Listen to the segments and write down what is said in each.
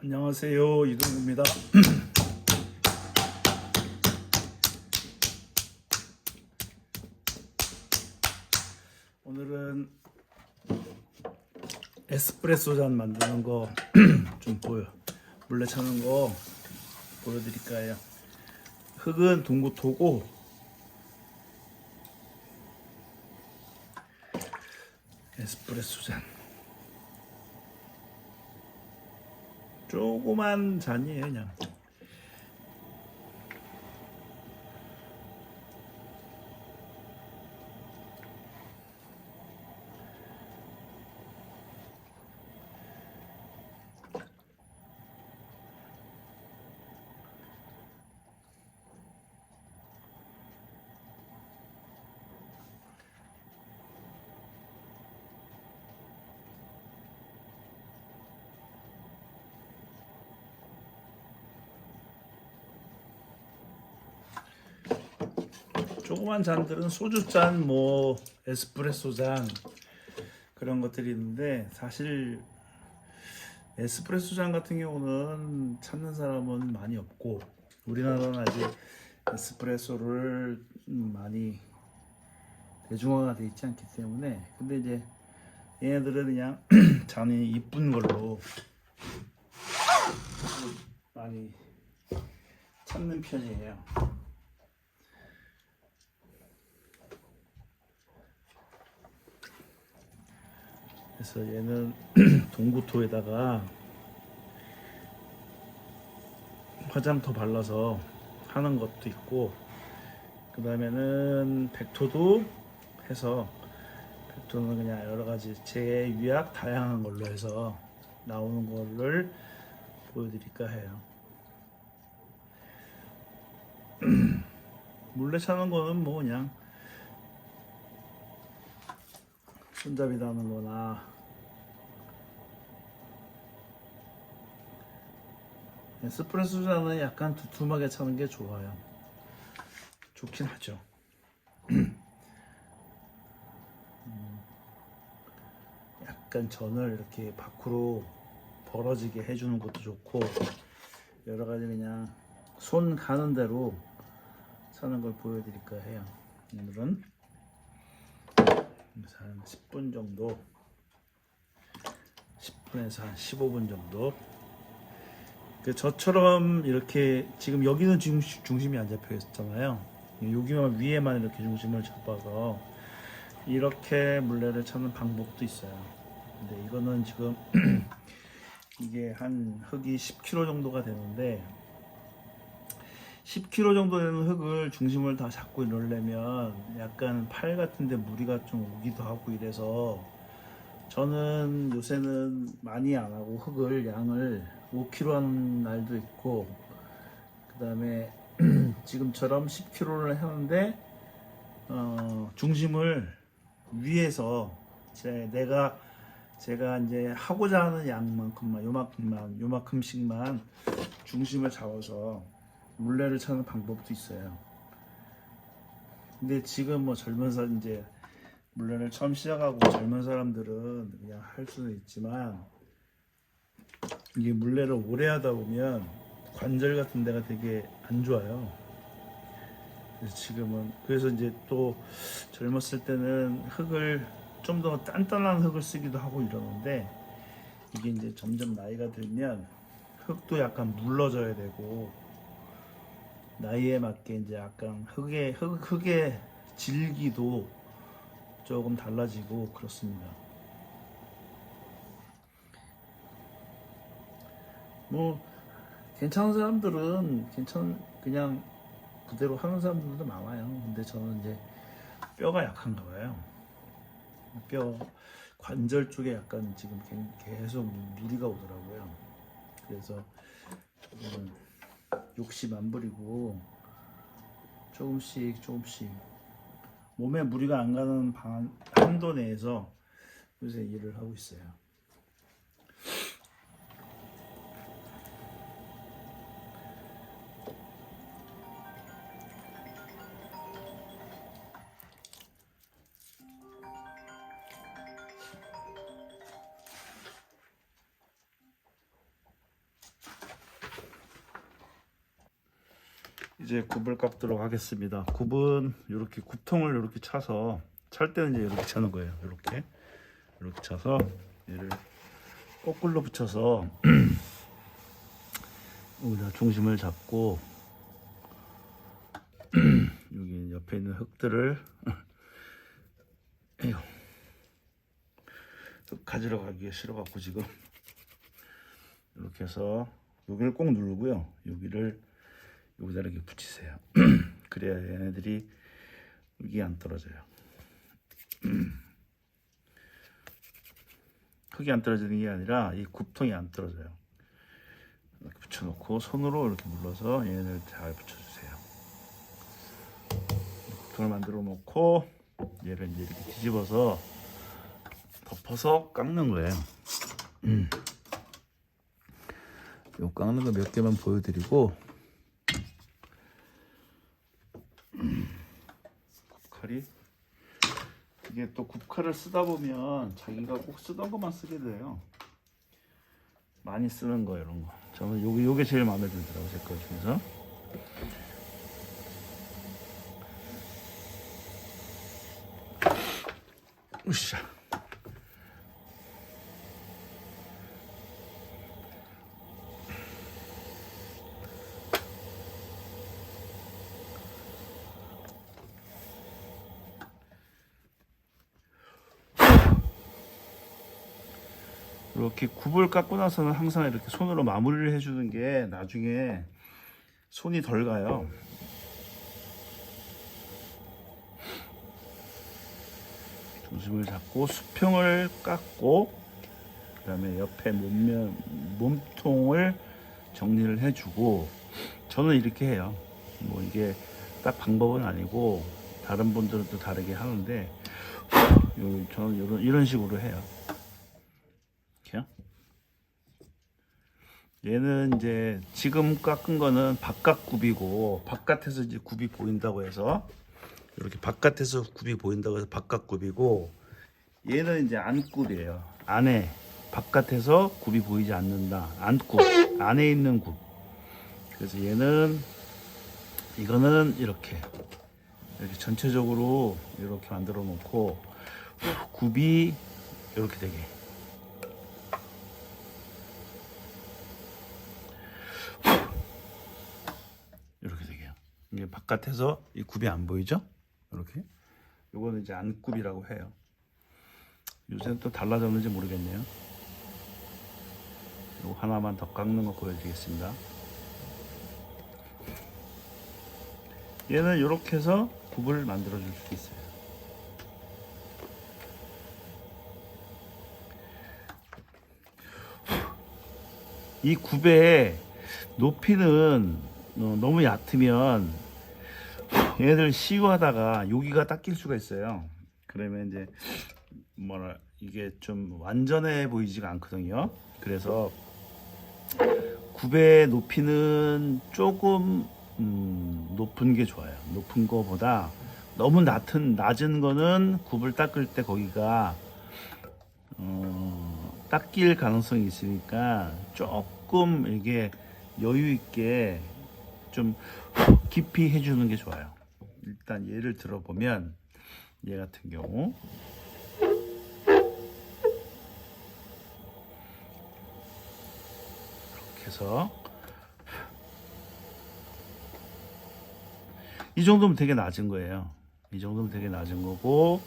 안녕하세요 이동구입니다. 오늘은 에스프레소 잔 만드는 거 좀 보여 물레 차는 거 보여드릴까요? 흙은 동구토고 에스프레소 잔 조그만 잔이에요 그냥 조그만 잔들은 소주 잔, 뭐 에스프레소 잔 그런 것들이 있는데 사실 에스프레소 잔 같은 경우는 찾는 사람은 많이 없고 우리나라는 아직 에스프레소를 많이 대중화가 돼 있지 않기 때문에 근데 이제 얘네들은 그냥 잔이 이쁜 걸로 많이 찾는 편이에요. 그래서 얘는 동구토에다가 화장토 발라서 하는 것도 있고 그 다음에는 백토도 해서 백토는 그냥 여러 가지 제유약 다양한 걸로 해서 나오는 거를 보여드릴까 해요. 물레 차는 거는 뭐 그냥 손잡이 다는 거나 스프레소 잔은 약간 두툼하게 차는 게 좋아요. 좋긴 하죠. 음, 약간 전을 이렇게 밖으로 벌어지게 해주는 것도 좋고 여러 가지 그냥 손 가는 대로 차는 걸 보여드릴까 해요. 오늘은 한 10분 정도 10분에서 한 15분 정도 그 저처럼 이렇게 지금 여기는 지금 중심이 안 잡혀 있었잖아요. 여기만 위에만 이렇게 중심을 잡아서 이렇게 물레를 차는 방법도 있어요. 근데 이거는 지금 이게 한 흙이 10kg 정도가 되는데 10kg 정도 되는 흙을 중심을 다 잡고 이러려면 약간 팔 같은데 무리가 좀 오기도 하고 이래서 저는 요새는 많이 안 하고 흙을 양을 5kg 하는 날도 있고 그 다음에 지금처럼 10kg를 하는데 어, 중심을 위에서 제 내가 제가 이제 하고자 하는 양만큼만 요만큼만 요만큼씩만 중심을 잡아서 물레를 차는 방법도 있어요. 근데 지금 뭐 젊은 사람 이제 물레를 처음 시작하고 젊은 사람들은 그냥 할 수는 있지만 이게 물레를 오래 하다 보면 관절 같은 데가 되게 안 좋아요. 그래서 지금은 그래서 이제 또 젊었을 때는 흙을 좀 더 단단한 흙을 쓰기도 하고 이러는데 이게 이제 점점 나이가 들면 흙도 약간 물러져야 되고 나이에 맞게 이제 약간 흙의 흙, 흙의 질기도 조금 달라지고 그렇습니다. 뭐 괜찮은 사람들은 괜찮 그냥 그대로 하는 사람들도 많아요. 근데 저는 이제 뼈가 약한가 봐요. 뼈 관절 쪽에 약간 지금 계속 무리가 오더라고요. 그래서 욕심 안 부리고 조금씩 조금씩 몸에 무리가 안 가는 방, 한도 내에서 요새 일을 하고 있어요. 이제 굽을 깎도록 하겠습니다. 굽은 이렇게 굽통을 이렇게 차서 찰 때는 이제 이렇게 차는 거예요. 이렇게 이렇게 차서 얘를 거꾸로 붙여서 여기다 중심을 잡고 여기 옆에 있는 흙들을 에휴, 흙 가지러 가기가 싫어갖고 지금 이렇게 해서 여기를 꼭 누르고요. 여기를 여기다 이렇게 붙이세요. 그래야 얘네들이 여기 안 떨어져요. 흙이 안 떨어지는 게 아니라 이 굽통이 안 떨어져요. 이렇게 붙여놓고 손으로 이렇게 눌러서 얘네를 잘 붙여주세요. 굽통을 만들어 놓고 얘를 이제 이렇게 뒤집어서 덮어서 깎는 거예요. 음. 요 깎는 거 몇 개만 보여드리고 음. 굽 칼이 이게 또 굽칼을 쓰다 보면 자기가 꼭 쓰던 것만 쓰게 돼요. 많이 쓰는 거 이런 거. 저는 요게 요게 제일 마음에 들더라고 제 거 중에서. 으쌰. 이렇게 굽을 깎고 나서는 항상 이렇게 손으로 마무리를 해주는 게 나중에 손이 덜 가요. 중심을 잡고 수평을 깎고 그 다음에 옆에 몸면 몸통을 정리를 해주고 저는 이렇게 해요. 뭐 이게 딱 방법은 아니고 다른 분들은 또 다르게 하는데 요- 저는 이런 이런 식으로 해요. 얘는 이제 지금 깎은 거는 바깥 굽이고 바깥에서 이제 굽이 보인다고 해서 이렇게 바깥에서 굽이 보인다고 해서 바깥 굽이고 얘는 이제 안굽이에요. 안에 바깥에서 굽이 보이지 않는다. 안굽 안에 있는 굽. 그래서 얘는 이거는 이렇게 이렇게 전체적으로 이렇게 만들어 놓고 굽이 이렇게 되게 이렇게 되게요. 이게 바깥에서 이 굽이 안 보이죠? 이렇게. 요거는 이제 안굽이라고 해요. 요새는 또 달라졌는지 모르겠네요. 요 하나만 더 깎는 거 보여드리겠습니다. 얘는 이렇게 해서 굽을 만들어 줄 수 있어요. 이 굽의 높이는 어, 너무 얕으면 얘들 시유하다가 여기가 닦일 수가 있어요. 그러면 이제 뭐라 이게 좀 완전해 보이지가 않거든요. 그래서 굽의 높이는 조금 음, 높은 게 좋아요. 높은 거보다 너무 낮은 낮은 거는 굽을 닦을 때 거기가 어, 닦일 가능성이 있으니까 조금 이게 여유 있게 좀 깊이 해주는 게 좋아요. 일단 예를 들어보면 얘 같은 경우. 이렇게 해서. 이 정도면 되게 낮은 거예요. 이 정도면 되게 낮은 거고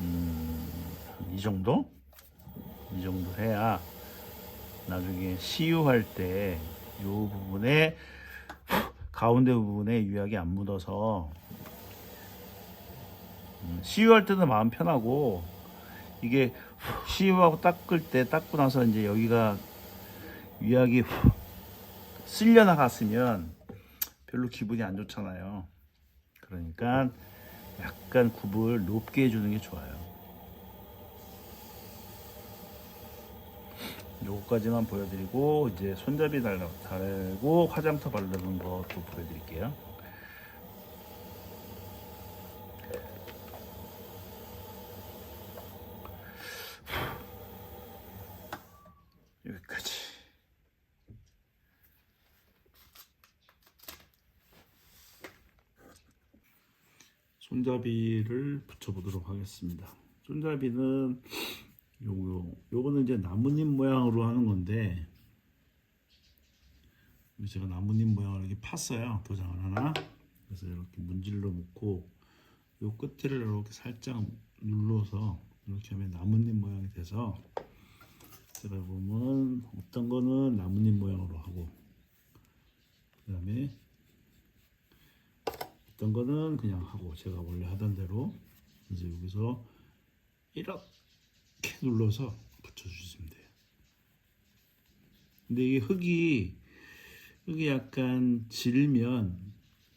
음, 이 정도? 이 정도 해야 나중에 시유할 때 이 부분에 가운데 부분에 유약이 안 묻어서 음, 시유할 때도 마음 편하고 이게 시유하고 닦을 때 닦고 나서 이제 여기가 유약이 쓸려 나갔으면 별로 기분이 안 좋잖아요. 그러니까 약간 굽을 높게 해주는 게 좋아요. 요거까지만 보여드리고 이제 손잡이 달고 화장터 바르는 것도 보여드릴게요. 여기까지. 손잡이를 붙여보도록 하겠습니다. 손잡이는 요거 요거는 이제 나뭇잎 모양으로 하는 건데 제가 나뭇잎 모양을 이렇게 팠어요 도장을 하나 그래서 이렇게 문질러 놓고 요 끝을 이렇게 살짝 눌러서 이렇게 하면 나뭇잎 모양이 돼서 제가 보면 어떤 거는 나뭇잎 모양으로 하고 그 다음에 어떤 거는 그냥 하고 제가 원래 하던 대로 이제 여기서 이렇게 눌러서 붙여주시면 돼요. 근데 이게 흙이 흙이 약간 질면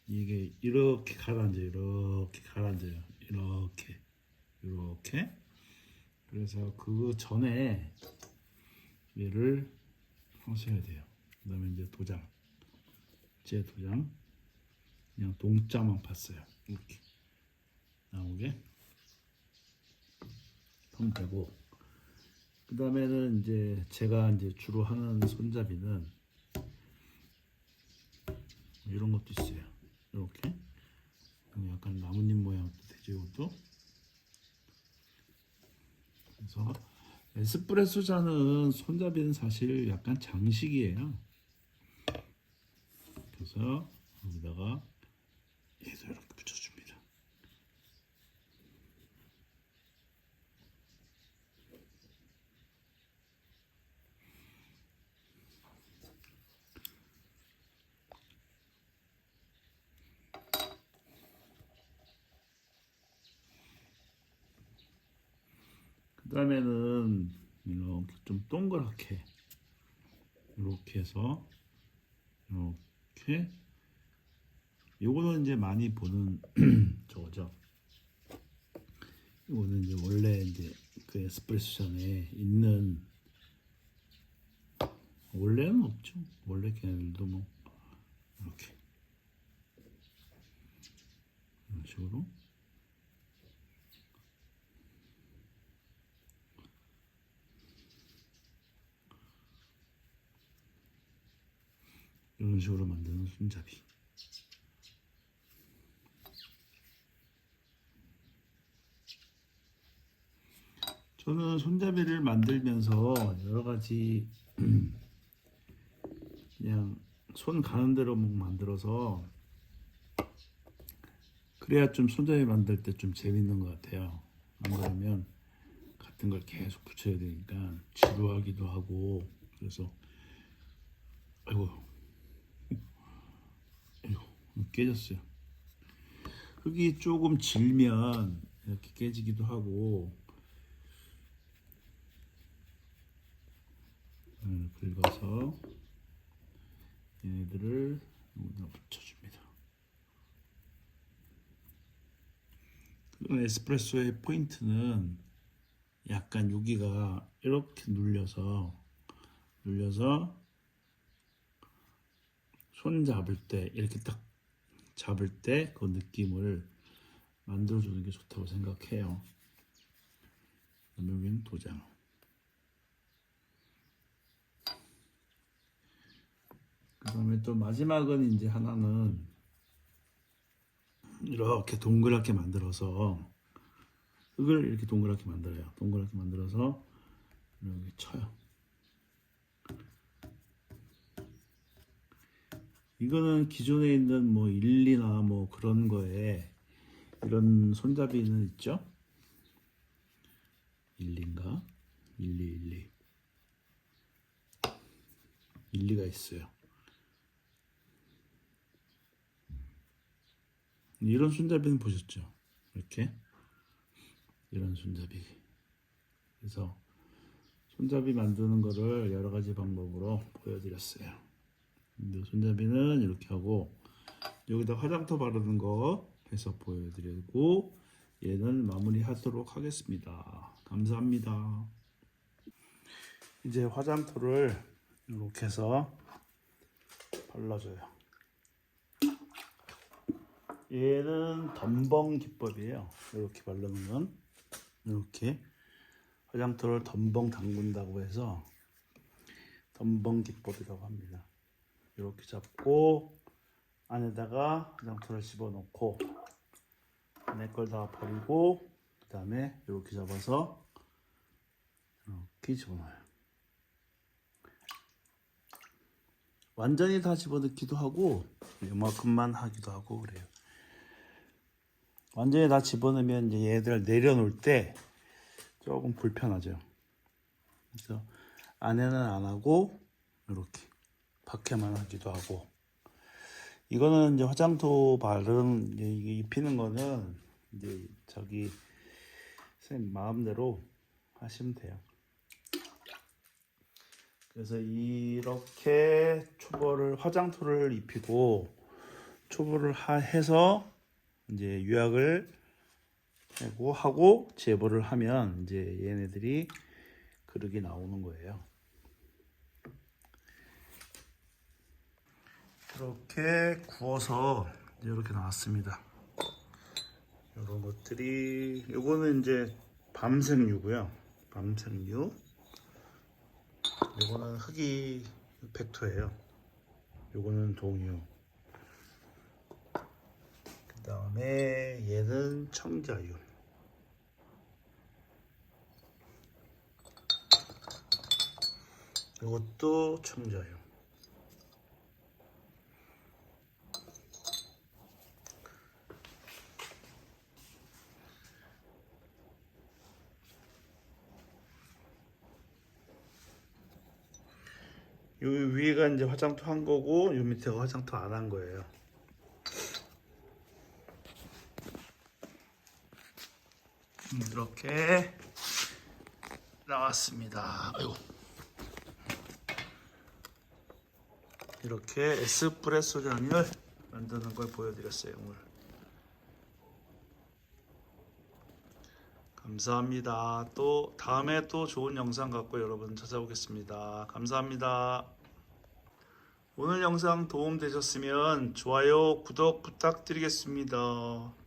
이게 이렇게 가라앉아요. 이렇게 가라앉아요. 이렇게 이렇게 그래서 그 전에 얘를 하셔야 돼요. 그 다음에 이제 도장 제 도장 그냥 동자만 팠어요. 이렇게 나오게 하면 되고 그 다음에는 이제 제가 이제 주로 하는 손잡이는 이런 것도 있어요. 이렇게 약간 나뭇잎 모양도 되죠, 이것도. 그래서 에스프레소 잔은 손잡이는 사실 약간 장식이에요. 그래서 여기다가 얘도 이렇게 붙여줍니다. 그 다음에는 이렇게 좀 동그랗게 이렇게 해서 이렇게 요거는 이제 많이 보는 저거죠. 이거는 이제 원래 이제 그 에스프레소 잔에 있는 원래는 없죠. 원래 걔네들도 뭐 이렇게 이런 식으로 이런 식으로 만드는 손잡이. 저는 손잡이를 만들면서 여러 가지 그냥 손 가는 대로 막 만들어서 그래야 좀 손잡이 만들 때 좀 재밌는 것 같아요. 안 그러면 같은 걸 계속 붙여야 되니까 지루하기도 하고 그래서 아이고 아이고 깨졌어요. 흙이 조금 질면 이렇게 깨지기도 하고 음, 긁어서 얘네들을 여기다 붙여줍니다. 그 에스프레소의 포인트는 약간 여기가 이렇게 눌려서 눌려서 손 잡을 때 이렇게 딱 잡을 때 그 느낌을 만들어주는 게 좋다고 생각해요. 여기는 도장. 그 다음에 또 마지막은 이제 하나는 이렇게 동그랗게 만들어서 흙을 이렇게 동그랗게 만들어요. 동그랗게 만들어서 여기 쳐요. 이거는 기존에 있는 뭐 일리나 뭐 그런 거에 이런 손잡이는 있죠? 일리인가? 일리 일리 일리가 있어요. 이런 손잡이는 보셨죠? 이렇게 이런 손잡이. 그래서 손잡이 만드는 거를 여러 가지 방법으로 보여드렸어요. 근데 손잡이는 이렇게 하고 여기다 화장터 바르는 거 해서 보여드리고 얘는 마무리 하도록 하겠습니다. 감사합니다. 이제 화장토를 이렇게 해서 발라줘요. 얘는 덤벙 기법이에요. 이렇게 바르는 건 이렇게 화장토를 덤벙 담근다고 해서 덤벙 기법이라고 합니다. 이렇게 잡고 안에다가 화장토를 집어넣고 안에 걸 다 버리고 그 다음에 이렇게 잡아서 이렇게 집어넣어요. 완전히 다 집어넣기도 하고 이만큼만 하기도 하고 그래요. 완전히 다 집어넣으면 이제 얘들 내려놓을 때 조금 불편하죠. 그래서 안에는 안 하고 이렇게 밖에만 하기도 하고 이거는 이제 화장토 바른 입히는 거는 이제 저기 선생님 마음대로 하시면 돼요. 그래서 이렇게 초벌을 화장토를 입히고 초벌을 하, 해서 이제 유약을 하고 하고 제거를 하면 이제 얘네들이 그릇이 나오는 거예요. 이렇게 구워서 이렇게 나왔습니다. 이런 것들이 요거는 이제 밤생유고요. 밤생유. 요거는 흑이 백토예요. 요거는 동유. 그 다음에 얘는 청자유. 요것도 청자유. 요 위에가 이제 화장토 한 거고 요 밑에가 화장토 안 한 거예요. 이렇게 나왔습니다. 아이고. 이렇게 에스프레소 잔을 만드는 걸 보여드렸어요 오늘. 감사합니다. 또 다음에 또 좋은 영상 갖고 여러분 찾아오겠습니다. 감사합니다. 오늘 영상 도움 되셨으면 좋아요, 구독 부탁드리겠습니다.